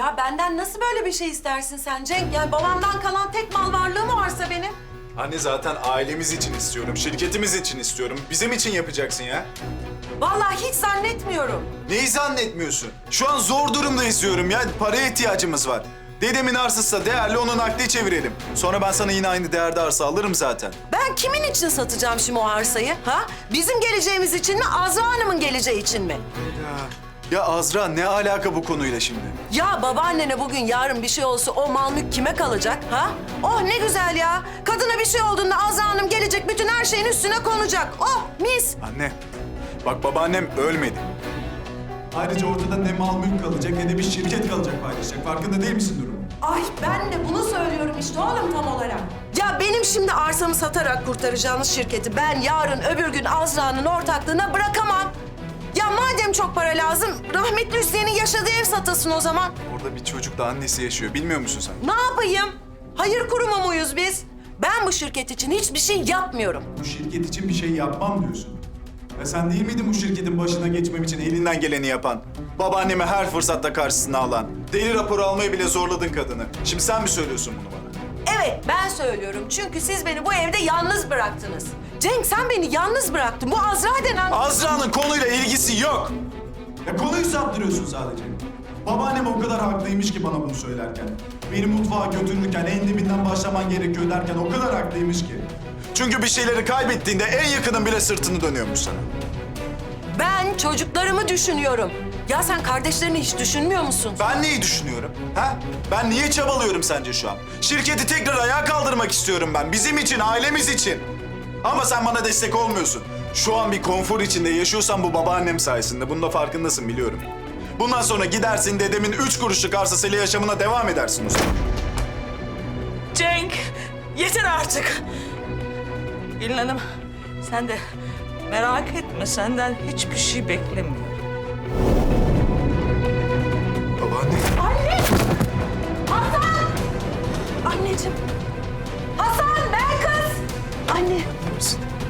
Ya benden nasıl böyle bir şey istersin sen Cenk? Yani babamdan kalan tek mal varlığım varsa benim. Anne zaten ailemiz için istiyorum, şirketimiz için istiyorum. Bizim için yapacaksın ya. Vallahi hiç zannetmiyorum. Neyi zannetmiyorsun? Şu an zor durumda istiyorum ya. Paraya ihtiyacımız var. Dedemin arsası değerli, onu nakde çevirelim. Sonra ben sana yine aynı değerde arsa alırım zaten. Ben kimin için satacağım şimdi o arsayı? Ha? Bizim geleceğimiz için mi, Azra Hanım'ın geleceği için mi? Ya, ya Azra ne alaka bu konuyla şimdi? Ya babaannene bugün yarın bir şey olsa o mal mülk kime kalacak? Ha? Oh ne güzel ya. Kadına bir şey olduğunda Azra Hanım gelecek bütün her şeyin üstüne konacak. Oh mis. Anne, bak babaannem ölmedi. Ayrıca ortada ne mal mülk kalacak ne de bir şirket kalacak paylaşacak. Farkında değil misin durumu? Ay ben de bunu söylüyorum işte oğlum tam olarak. Ya benim şimdi arsamı satarak kurtaracağınız şirketi ben yarın öbür gün Azra'nın ortaklığına bırakamam. Ya madem çok para lazım rahmetli Hüseyin'in yaşadığı ev satılsın o zaman. Orada bir çocuk da annesi yaşıyor. Bilmiyor musun sen? Ne yapayım? Hayır kurumu muyuz biz? Ben bu şirket için hiçbir şey yapmıyorum. Bu şirket için bir şey yapmam diyorsun. Ya sen değil miydin bu şirketin başına geçmem için elinden geleni yapan? Babaannemi her fırsatta karşısına alan. Deli raporu almayı bile zorladın kadını. Şimdi sen mi söylüyorsun bunu bana? Evet ben söylüyorum çünkü siz beni bu evde yalnız bıraktınız. Cenk sen beni yalnız bıraktın. Bu Azra denen... Azra'nın konuyla ilgisi yok. Ya konuyu saptırıyorsun sadece. Babaannem o kadar haklıymış ki bana bunu söylerken. Beni mutfağa götürürken en dibinden başlaman gerekiyor derken o kadar haklıymış ki. Çünkü bir şeyleri kaybettiğinde en yakının bile sırtını dönüyormuş sana. Ben çocuklarımı düşünüyorum. Ya sen kardeşlerini hiç düşünmüyor musun? Ben neyi düşünüyorum? Ha? Ben niye çabalıyorum sence şu an? Şirketi tekrar ayağa kaldırmak istiyorum ben. Bizim için, ailemiz için. Ama sen bana destek olmuyorsun. Şu an bir konfor içinde yaşıyorsan bu babaannem sayesinde. Bunun da farkındasın biliyorum. Bundan sonra gidersin dedemin üç kuruşluk arsasıyla yaşamına devam edersin zaman. Cenk, yeter artık. Gülün Hanım, sen de merak etme, senden hiçbir şey beklemiyorum. Babaanne. Anne! Hasan! Anneciğim. News.